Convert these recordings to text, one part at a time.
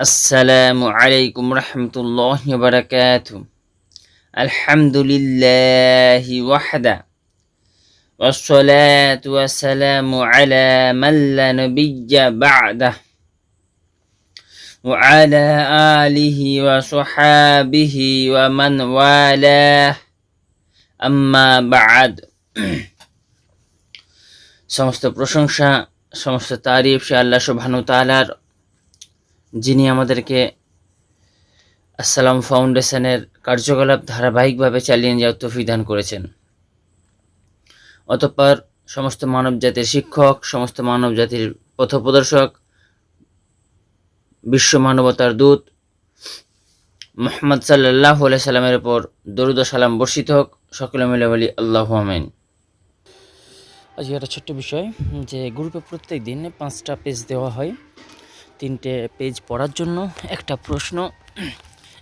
السلام عليكم ورحمة الله وبركاته الحمد لله وحده والصلاة والسلام على من لا نبي بعده وعلى آله وصحابه ومن والاه أما بعد সমস্ত প্রশংসা সমস্ত তারিফ সে আল্লাহ সুবহানু তাআলার যিনি আমাদেরকে আসসালাম ফাউন্ডেশনের কার্যকলাপ ধারাবাহিকভাবে চালিয়ে যাওয়ার তৌফিক দান করেছেন। অতঃপর সমস্ত মানব জাতির শিক্ষক, সমস্ত মানব জাতির পথপ্রদর্শক, বিশ্ব মানবতার দূত মোহাম্মদ সাল্লাহ আলাই সাল্লামের উপর দরুদ সালাম বর্ষিত হোক। সকলে মিলে বলি আল্লাহ আমিন। আজকে একটা ছোট্ট বিষয়, যে গ্রুপে প্রত্যেক দিন পাঁচটা পেজ দেওয়া হয়। তিনটে পেজ পড়ার জন্য একটা প্রশ্ন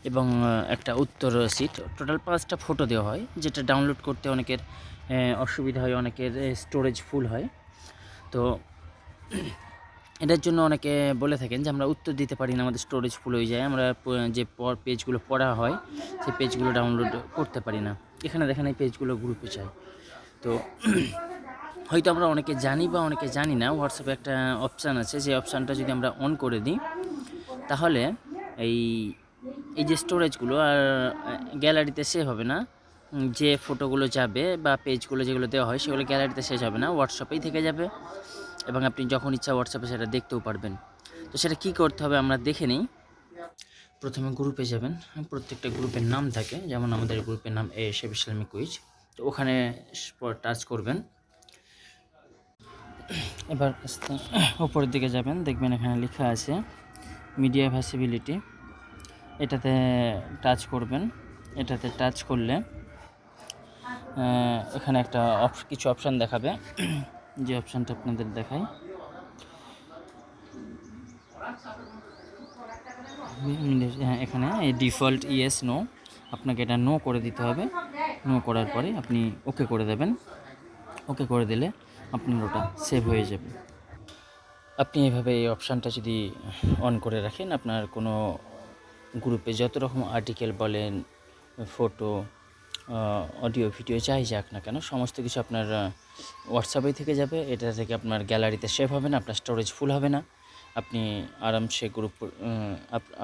এবং একটা উত্তর সিট টোটাল পাঁচটা ফটো দেওয়া হয়, যেটা ডাউনলোড করতে অনেকের অসুবিধা হয়, অনেকের স্টোরেজ ফুল হয়। তো এটার জন্য অনেকে বলে থাকেন যে, আমরা উত্তর দিতে পারি না, আমাদের স্টোরেজ ফুল হয়ে যায়। আমরা যে পেজগুলো পড়া হয়, সেই পেজগুলো ডাউনলোড করতে পারি না। এখানে দেখেন এই পেজগুলো গ্রুপে চাই তো হয়তো আমরা অনেকে জানি বা অনেকে জানি না হোয়াটসঅ্যাপে একটা অপশান আছে, যে অপশানটা যদি আমরা অন করে দিই, তাহলে এই এই যে স্টোরেজগুলো আর গ্যালারিতে সেভ হবে না। যে ফটোগুলো যাবে বা পেজগুলো যেগুলো দেওয়া হয়, সেগুলো গ্যালারিতে সেভ হবে না হোয়াটসঅ্যাপেই থেকে যাবে। এবং আপনি যখন ইচ্ছা হোয়াটসঅ্যাপে সেটা দেখতেও পারবেন। তো সেটা কি করতে হবে আমরা দেখে নিই। প্রথমে গ্রুপে যাবেন। প্রত্যেকটা গ্রুপের নাম থাকে, যেমন আমাদের গ্রুপের নাম এ শেফ ইসলামিক কুইজ তো ওখানে টাচ করবেন। এবার উপরের দিকে যাবেন, দেখবেন এখানে লেখা আছে মিডিয়া ভ্যাসিবিলিটি এটাতে টাচ করবেন, এটাতে টাচ করলে এখানে একটা কিছু অপশান দেখাবে, যে অপশানটা আপনাদের দেখাই। হ্যাঁ এখানে ডিফল্ট ইয়েস নো আপনাকে এটা নো করে দিতে হবে। নো করার পরে আপনি ওকে করে দেবেন। ওকে করে দিলে আপনার ওটা সেভ হয়ে যাবে। আপনি এভাবে এই অপশানটা যদি অন করে রাখেন, আপনার কোনো গ্রুপে যত রকম আর্টিকেল বলেন ফটো অডিও ভিডিও যাই যাক না কেন, সমস্ত কিছু আপনার হোয়াটসঅ্যাপেই থেকে যাবে। এটা থেকে আপনার গ্যালারিতে সেভ হবে না, আপনার স্টোরেজ ফুল হবে না। আপনি আরামসে গ্রুপ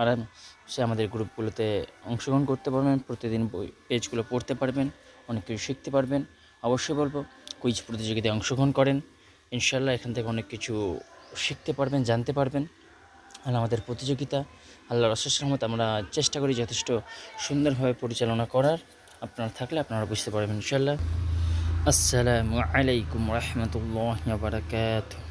আরামসে আমাদের গ্রুপগুলোতে অংশগ্রহণ করতে পারবেন, প্রতিদিন বই পেজগুলো পড়তে পারবেন, অনেক কিছু শিখতে পারবেন। অবশ্যই বলব কুইজ প্রতিযোগিতায় অংশগ্রহণ করেন। ইনশাল্লাহ এখান থেকে অনেক কিছু শিখতে পারবেন, জানতে পারবেন। আর আমাদের প্রতিযোগিতা, আল্লাহর অশেষ রহমত, আমরা চেষ্টা করি যথেষ্ট সুন্দরভাবে পরিচালনা করার। আপনারা থাকলে আপনারা বুঝতে পারবেন ইনশাল্লাহ আসসালামু আলাইকুম রহমতুল্লাহ বারাকাতুহ।